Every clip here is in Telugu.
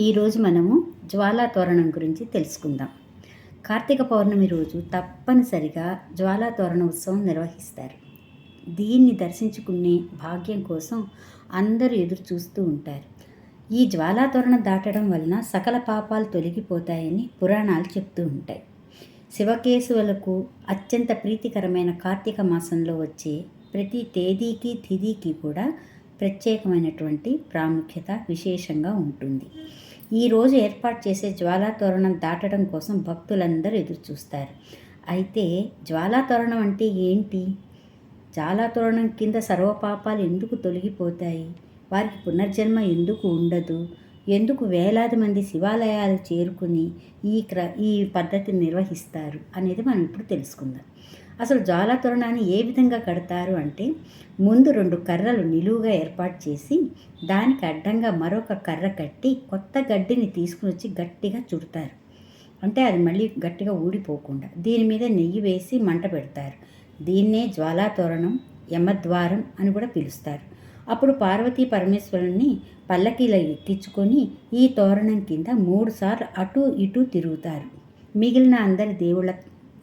ఈరోజు మనము జ్వాలా తోరణం గురించి తెలుసుకుందాం. కార్తీక పౌర్ణమి రోజు తప్పనిసరిగా జ్వాలా తోరణ ఉత్సవం నిర్వహిస్తారు. దీన్ని దర్శించుకునే భాగ్యం కోసం అందరూ ఎదురు చూస్తూ ఉంటారు. ఈ జ్వాలా తోరణ దాటడం వలన సకల పాపాలు తొలగిపోతాయని పురాణాలు చెప్తూ ఉంటాయి. శివకేశవులకు అత్యంత ప్రీతికరమైన కార్తీక మాసంలో వచ్చే ప్రతి తేదీకి తిథికి కూడా ప్రత్యేకమైనటువంటి ప్రాముఖ్యత విశేషంగా ఉంటుంది. ఈరోజు ఏర్పాటు చేసే జ్వాలాతోరణం దాటడం కోసం భక్తులందరూ ఎదురు చూస్తారు అయితే జ్వాలాతోరణం అంటే ఏంటి? జ్వాలాతోరణం కింద సర్వపాపాలు ఎందుకు తొలగిపోతాయి? వారికి పునర్జన్మ ఎందుకు ఉండదు? ఎందుకు వేలాది మంది శివాలయాలు చేరుకుని ఈ క్ర ఈ పద్ధతిని నిర్వహిస్తారు అనేది మనం ఇప్పుడు తెలుసుకుందాం. అసలు జ్వాలా తోరణాన్ని ఏ విధంగా కడతారు అంటే ముందు రెండు కర్రలు నిలువుగా ఏర్పాటు చేసి దానికి అడ్డంగా మరొక కర్ర కట్టి కొత్త గడ్డిని తీసుకుని వచ్చి గట్టిగా చుడతారు. అంటే అది మళ్ళీ గట్టిగా ఊడిపోకుండా దీని మీద నెయ్యి వేసి మంట పెడతారు. దీన్నే జ్వాలా తోరణం యమద్వారం అని కూడా పిలుస్తారు. అప్పుడు పార్వతీ పరమేశ్వరుని పల్లకీలో ఎక్కించుకొని ఈ తోరణం కింద మూడుసార్లు అటు ఇటు తిరుగుతారు. మిగిలిన అందరి దేవుళ్ళ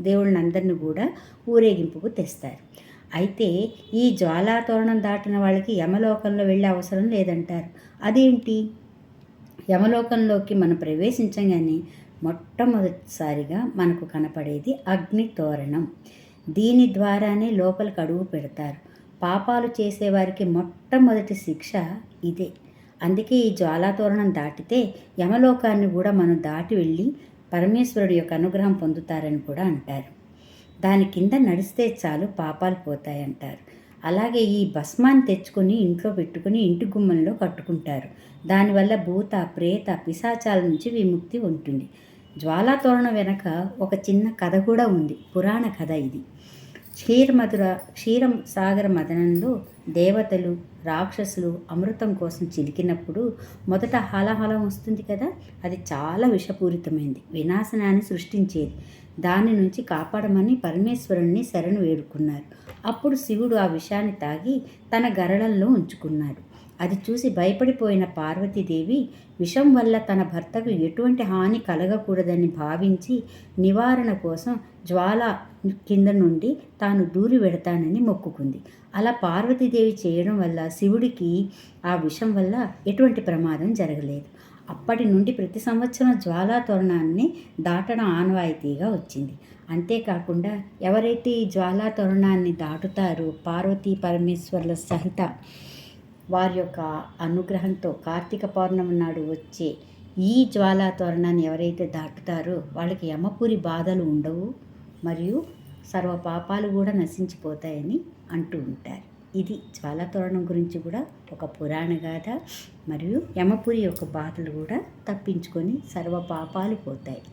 దేవుళ్ళందరిని కూడా ఊరేగింపుకు తెస్తారు. అయితే ఈ జ్వాలా తోరణం దాటిన వాళ్ళకి యమలోకంలో వెళ్ళే అవసరం లేదంటారు. అదేంటి? యమలోకంలోకి మనం ప్రవేశించగానే మొట్టమొదటిసారిగా మనకు కనపడేది అగ్ని తోరణం దీని ద్వారానే లోపలికి అడుగు పెడతారు. పాపాలు చేసేవారికి మొట్టమొదటి శిక్ష ఇదే. అందుకే ఈ జ్వాలాతోరణం దాటితే యమలోకాన్ని కూడా మనం దాటి వెళ్ళి పరమేశ్వరుడు యొక్క అనుగ్రహం పొందుతారని కూడా అంటారు. దాని కింద నడిస్తే చాలు పాపాలు పోతాయంటారు. అలాగే ఈ భస్మాన్ని తెచ్చుకొని ఇంట్లో పెట్టుకుని ఇంటి గుమ్మంలో కట్టుకుంటారు. దానివల్ల భూత ప్రేత పిశాచాల నుంచి విముక్తి ఉంటుంది. జ్వాలాతోరణం వెనక ఒక చిన్న కథ కూడా ఉంది. పురాణ కథ ఇది. క్షీరమధుర క్షీరం సాగర మదనంలో దేవతలు రాక్షసులు అమృతం కోసం చిలికినప్పుడు మొదట హలహలం వస్తుంది కదా? అది చాలా విషపూరితమైంది. వినాశనాన్ని సృష్టించేది. దాని నుంచి కాపాడమని పరమేశ్వరుణ్ణి శరణు వేడుకున్నారు. అప్పుడు శివుడు ఆ విషాన్ని తాగి తన గరళంలో ఉంచుకున్నాడు. అది చూసి భయపడిపోయిన పార్వతీదేవి విషం వల్ల తన భర్తకు ఎటువంటి హాని కలగకూడదని భావించి నివారణ కోసం జ్వాల కింద నుండి తాను దూరి వెడతానని మొక్కుకుంది. అలా పార్వతీదేవి చేయడం వల్ల శివుడికి ఆ విషం వల్ల ఎటువంటి ప్రమాదం జరగలేదు. అప్పటి నుండి ప్రతి సంవత్సరం జ్వాలా తోరణాన్ని దాటడం ఆనవాయితీగా వచ్చింది. అంతేకాకుండా ఎవరైతే ఈ జ్వాలా తోరణాన్ని దాటుతారో పార్వతీ పరమేశ్వర్ల సహిత వారి యొక్క అనుగ్రహంతో కార్తీక పౌర్ణమి నాడు వచ్చే ఈ జ్వాలా తోరణాన్ని ఎవరైతే దాటుతారో వాళ్ళకి యమపురి బాధలు ఉండవు మరియు సర్వ పాపాలు కూడా నశించిపోతాయని అంటూ ఉంటారు. ఇది జ్వాలా తోరణం గురించి కూడా ఒక పురాణ గాథ మరియు యమపురి యొక్క బాధలు కూడా తప్పించుకొని సర్వ పాపాలు పోతాయి.